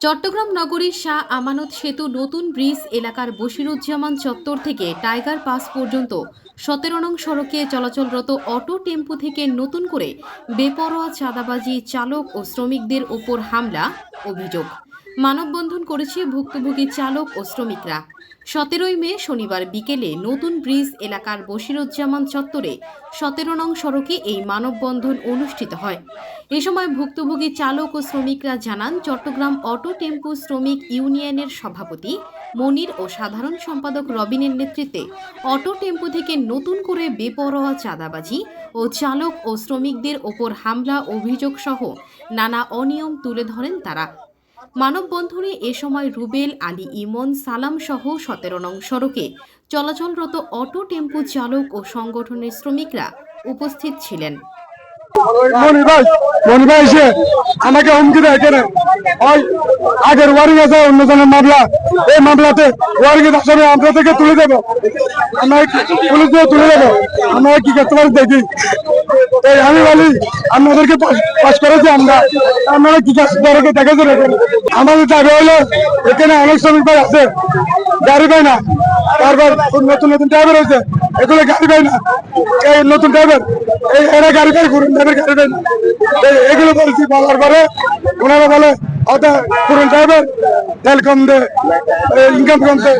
চট্টগ্রাম নগরীর শাহ আমানত সেতু নতুন ব্রিজ এলাকার বশিরুজ্জামান চত্বর থেকে টাইগার পাস পর্যন্ত সতেরো নং সড়কে চলাচলরত অটো টেম্পো থেকে নতুন করে বেপরোয়া চাঁদাবাজি চালক ও শ্রমিকদের ওপর হামলা, অভিযোগ। মানববন্ধন করেছে ভুক্তভোগী চালক ও শ্রমিকরা। সতেরোই মে শনিবার বিকেলে নতুন ব্রিজ এলাকার বশিরুজ্জামান চত্বরে সতেরো নং সড়কে এই মানববন্ধন অনুষ্ঠিত হয়। এ সময় ভুক্তভোগী চালক ও শ্রমিকরা জানান, চট্টগ্রাম অটো টেম্পো শ্রমিক ইউনিয়নের সভাপতি মনির ও সাধারণ সম্পাদক রবিনের নেতৃত্বে অটো টেম্পো থেকে নতুন করে বেপরোয়া চাঁদাবাজি ও চালক ও শ্রমিকদের ওপর হামলা অভিযোগ সহ নানা অনিয়ম তুলে ধরেন তারা। মানববন্ধনে এ সময় রুবেল, আলী ইমন, সালাম সহ সতেরো নং সড়কে চলাচলরত অটো, টেম্পো চালক ও সংগঠনের শ্রমিকরা উপস্থিত ছিলেন। মনি ভাই মনি ভাই এসে আমাকে হুমকি দেয় কেন? ওই আগের ওয়ারিং আছে অন্যজনের মামলা। এই মামলাতে ওয়ারিং আসামি আমরা থেকে তুলে দেবো। আমরা পুলিশ দিয়ে তুলে দেবো। আমরা কি করতে পারি দেখি। এই আমি বলি আপনাদেরকে পাস করেছি আমরা। আপনারা কি করে দেখেছেন এখানে? আমাদের দাবি হলো, এখানে অনেক শ্রমিক ভাই আছে। গাড়ি পাই না। তারপর নতুন নতুন ড্রাইভার হয়েছে। এগুলো গাড়ি পাই না। এই নতুন ড্রাইভার এই এরা গাড়ি পাই পুরন ড্রাইভার গাড়ি পাই না। এগুলো বলছি বলার পরে ওনারা বলে ওটা পুরন ড্রাইভার তেল কম দে ইনকাম কম দে।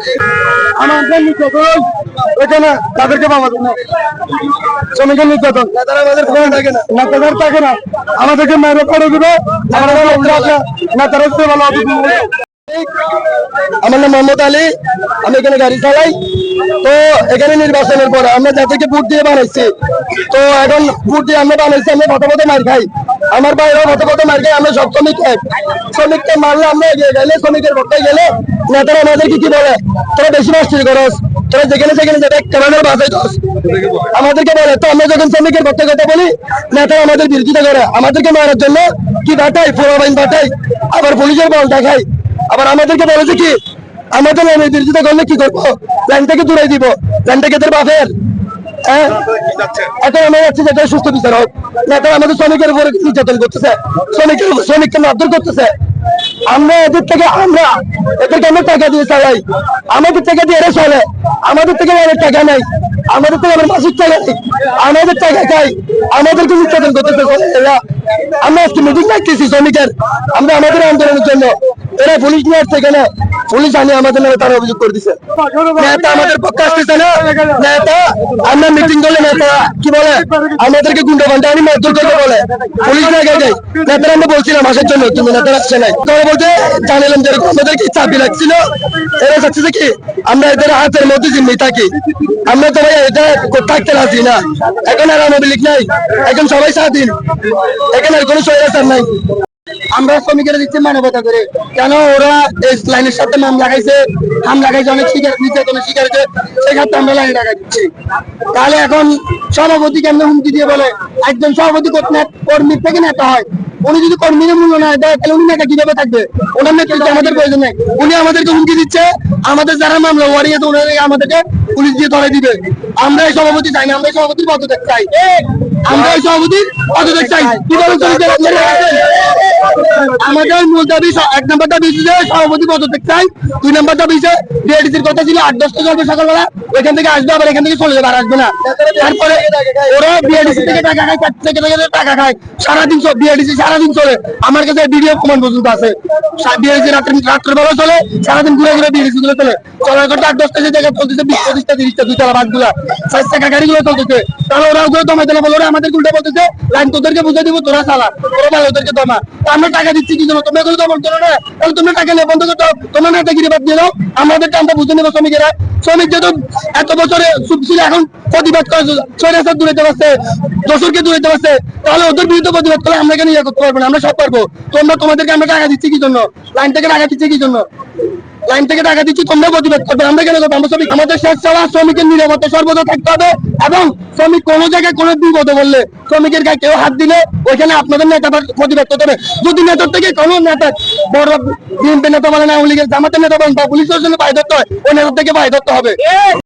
আমাদের নির্যাতন এখানে তাদেরকে পাওয়া যায় না। শ্রমিকের নির্যাতন। না। নেতাদের থাকে না। আমাদেরকে মেরে পড়ে দিবে। আমরা নেতারা ভালো হবে আমার নাম মোহাম্মদ আলী। আমি এখানে গাড়ি চালাই। তো এখানে নির্বাচনের পরে আমরা যাদেরকে ভোট দিয়ে বানাইছি, তো এখন ভোট দিয়ে আমরা বানাইছি, আমরা পথে পথে মার খাই। আমার বাইরেও পথে পথে মার খাই আমরা সব শ্রমিক এক। শ্রমিককে মারলে আমরা এগিয়ে গেলে শ্রমিকের পক্ষে গেলে নেতারা আমাদেরকে কি বলে? তোরা বেশি মাস্টারি করস, তোরা যেখানে সেখানে যাবে কেমনের বাসায় দোষ আমাদেরকে বলে, তো আমরা যখন শ্রমিকের পক্ষে কথা বলি, নেতারা আমাদের বিরোধিতা করে। আমাদেরকে মারার জন্য কি বাটাই? ফোরাবাইন বাটাই। আবার পুলিশের বল দেখায় আবার আমাদেরকে বলেছে কি আমাদের আমি বিরোধিতা করলে কি করব? লাইন থেকে দূরে দিব। লাইন থেকে তোর বাপের। হ্যাঁ? থেকে টাকা দিয়ে চালাই আমাদের দিয়ে এরা চলে। আমাদের থেকে টাকা নাই আমাদের থেকে আমাদের টাকা খাই আমরা শ্রমিকের। আমরা আমাদের আন্দোলনের জন্য। এরা পুলিশ নিয়ে আসছে কেন পুলিশ আনি আমাদের নামে তারা অভিযোগ করে দিছে। নেতা আমাদের পক্ষে আসতেছে না। নেতা, আমরা মিটিং করলে নেতা, কি বলে? আমাদেরকে গুন্ডা ঘণ্টা আনি মারধর করতে বলে। পুলিশ লাগে যায় নেতারা আমরা বলছিলাম, আসার জন্য। কিন্তু নেতারা আসছে নাই। তারা বলতে জানালাম যেরকম আমাদেরকে চাবি লাগছিল? এরা চাচ্ছে যে কি, আমরা এদের হাতের মধ্যে জিম্মি থাকি। আমরা তো ভাই এটা থাকতে রাজি না। এখন আর আমাদের লিখ নাই। এখন সবাই স্বাধীন। এখানে আর কোনো স্বৈরাচার নাই। আমরা শ্রমিকেরা দিচ্ছি মানবতা করে। কেন ওরা এই লাইনের সাথে নাম লাগাইছে হাম লাগাইছে অনেক শিকার নির্যাতনের শিকার হয়েছে সেই ক্ষেত্রে আমরা লাইন লাগাই দিচ্ছি। তাহলে এখন সভাপতি কেমন হুমকি দিয়ে বলে, একজন সভাপতি কর্মী- থেকে নেতা হয়? উনি যদি কর্মীর মূল্য না দেয়, তাহলে উনি নেতা কীভাবে থাকবে? ওনার নেতৃত্বে আমাদের প্রয়োজন নেই, উনি আমাদেরকে হুমকি দিচ্ছে, আমাদের যারা মামলা ওয়ারিয়ে তো উনি আমাদেরকে পুলিশ দিয়ে ধরে দিবে। আমরা এই সভাপতি চাই না, আমরা এই সভাপতির পদত্যাগ চাই। আমরা এই সভাপতির পদত্যাগ চাই। কি বলেন? আমাদের মূল দাবি এক নম্বর দাবি যে সভাপতি পদত্যাগ চাই। দুই নম্বর দাবি বিআরটিসির কথা ছিল আট দশটা চলবে সকালবেলা ওইখান থেকে আসবে, আবার এখান থেকে চলে যাবে আর আসবে না। তারপরে ওরা বিআরটিসি থেকে টাকা খায় থেকে থেকে টাকা খায়। সারাদিন বিআরটিসি সারাদিন চলে। আমার কাছে ভিডিও প্রমাণ পর্যন্ত আছে। বিআরটিসি রাত্রে রাত্রে বেলা চলে, সারাদিন ঘুরে ঘুরে বিআরটিসি গুলো চলে। চলার করতে আট দশটা যে জায়গায় চলতেছে, বিশ, পঁচিশটা, তিরিশটা, দুইতলা চার চাকা গাড়ি গুলো চলতেছে। তাহলে ওরা আমাদের উল্টা বলতেছে, লাইন তোদেরকে বুঝে দিব, তোরা চালা তোরা ভালো ওদেরকে দমা আমরা টাকা দিচ্ছি কি জন্য? তোমরা দমন করো না। তাহলে তোমরা টাকা নিয়ে বন্ধ বাদ দিয়ে দাও আমাদেরটা আমরা বুঝে নেব শ্রমিকেরা। শ্রমিক যেহেতু এত বছরে ছিল, এখন প্রতিবাদ করে, ছয় হাজার দূরে পারছে দশরকে দূরে তাহলে ওদের বিরুদ্ধে প্রতিবাদ করলে আমরা কেন ইয়ে করতে পারব না? আমরা সব পারব। তোমরা তোমাদেরকে আমরা টাকা দিচ্ছি কি জন্য? লাইন থেকে টাকা দিচ্ছি কি জন্য? লাইন থেকে টাকা দিচ্ছি, তোমরা প্রতিবাদ করবে। আমরা কেন করব? আমরা শ্রমিক, আমাদের শেষ ছাড়া শ্রমিকের নিরাপত্তা সর্বদা থাকতে হবে এবং শ্রমিক কোনো জায়গায় কোনো বিপদ বললে শ্রমিকের গায়ে কেউ হাত দিলে ওইখানে আপনাদের নেতা প্রতিবাদ করতে হবে। যদি নেতার থেকে কোনো নেতা বড় বিএনপি নেতা বলেন আওয়ামী লীগের জামাতের নেতা বলেন বা পুলিশ জন্য পায়ে ধরতে হয়, ওই নেতার থেকে পায়ে ধরতে হবে।